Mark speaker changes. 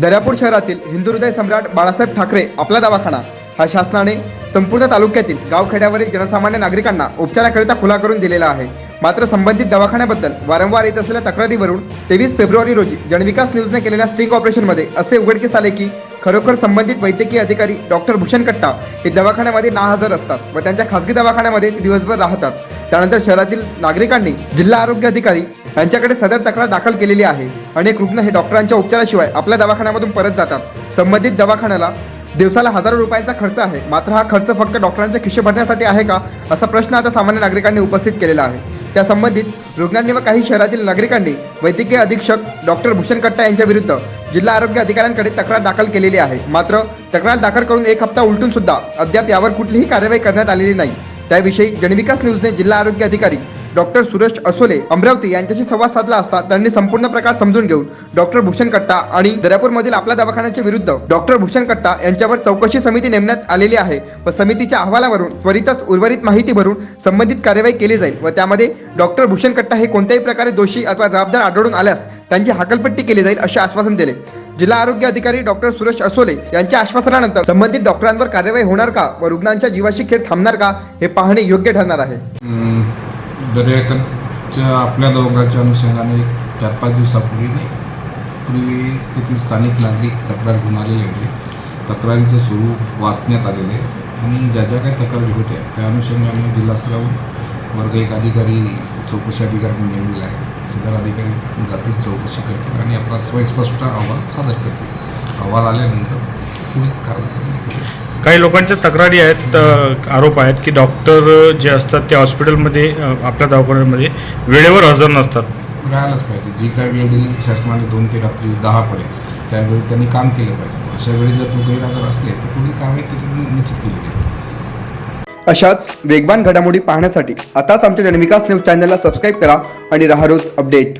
Speaker 1: दर्यापूर शहरातील हिंदू हृदय सम्राट बाळासाहेब ठाकरे आपला दवाखाना. हा शासनाने संपूर्ण तालुक्यातील गावखेड्यावरील जनसामान्य नागरिकांना उपचाराकरिता खुला करून दिलेला आहे. मात्र संबंधित दवाखान्याबद्दल वारंवार येत असलेल्या तक्रारीवरून तेवीस फेब्रुवारी रोजी जनविकास न्यूजने केलेल्या स्टिंग ऑपरेशनमध्ये असे उघडकीस आले की खरोखर संबंधित वैद्यकीय अधिकारी डॉक्टर भूषण कट्टा हे दवाखान्यामध्ये नाहजर असतात व त्यांच्या खासगी दवाखान्यामध्ये ते दिवसभर राहतात. त्यानंतर शहरातील नागरिकांनी जिल्हा आरोग्य अधिकारी यांच्याकडे सदर तक्रार दाखल केलेली आहे. अनेक रुग्ण हे डॉक्टरांच्या उपचाराशिवाय आपल्या दवाखान्यामधून परत जातात. संबंधित दवाखान्याला दिवसाला हजारो रुपयांचा खर्च आहे. मात्र हा खर्च फक्त डॉक्टरांचे खिशे भरण्यासाठी आहे का? असा प्रश्न आता सामान्य नागरिकांनी उपस्थित केलेला आहे. त्या संबंधित रुग्णांनी व काही शहरातील नागरिकांनी वैद्यकीय अधीक्षक डॉक्टर भूषण कट्टा यांच्या विरुद्ध जिल्हा आरोग्य अधिकाऱ्यांकडे तक्रार दाखल केलेली आहे. मात्र तक्रार दाखल करून एक हप्ता उलटून सुद्धा अद्याप यावर कुठलीही कार्यवाही करण्यात आलेली नाही. त्याविषयी जनविकास न्यूजने जिल्हा आरोग्य अधिकारी डॉक्टर सुरेश असोले अमरावती यांच्याशी संवाद साधला असता त्यांनी संपूर्ण प्रकार समजून घेऊन डॉक्टर भूषण कट्टा आणि दर्यापूरमधील आपल्या दवाखान्याच्या विरुद्ध डॉक्टर भूषण कट्टा यांच्यावर चौकशी समिती नेमण्यात आलेली आहे व समितीच्या अहवालावरून त्वरितच उर्वरित माहिती भरून संबंधित कार्यवाही केली जाईल व त्यामध्ये डॉक्टर भूषण कट्टा हे कोणत्याही प्रकारे दोषी अथवा जबाबदार आढळून आल्यास त्यांची हाकलपट्टी केली जाईल असे आश्वासन दिले. जिल्हा आरोग्य अधिकारी डॉक्टर सुरेश असोले यांच्या आश्वासनानंतर संबंधित डॉक्टरांवर कार्यवाही होणार का व रुग्णांच्या जीवाशी खेळ थांबणार का हे पाहणे योग्य ठरणार आहे.
Speaker 2: अं, दर्याकडच्या आपल्या दोघांच्या अनुषंगाने एक चार पाच दिवसापूर्वी नाही पूर्वी तेथील स्थानिक नागरिक तक्रार घेऊन आलेले होते. तक्रारीचं स्वरूप वाचण्यात आलेले आणि ज्या ज्या काही तक्रारी होत्या त्या अनुषंगाने जिल्हास्तरावर वर्ग एक अधिकारी चौकशी अधिकारी म्हणून नेमलेला आहे. सदर अधिकारी जातील चौकशी करतील आणि आपला स्वयंस्पष्ट अहवाल सादर करतील. अहवाल आल्यानंतर पुढील कारवाई करण्यात येईल
Speaker 3: काही लोकांच्या तक्रारी आहेत आरोप आहेत की डॉक्टर जे असतात ते हॉस्पिटलमध्ये आपल्या दवाखान्यामध्ये वेळेवर हजर नसतात.
Speaker 2: राहायलाच पाहिजे. जी काय वेळ दिली शासनाने दोन ते रात्री दहापर्यंत त्यावेळी त्यांनी काम केलं पाहिजे. अशा वेळी जर तो गैरहजर असले तर पुढील कारवाई त्याच्यात निश्चित केली जाईल.
Speaker 1: अशाच वेगवान घडामोडी पाहण्यासाठी आताच आमच्या जनविकास न्यूज चॅनलला सबस्क्राईब करा आणि राहा रोज अपडेट.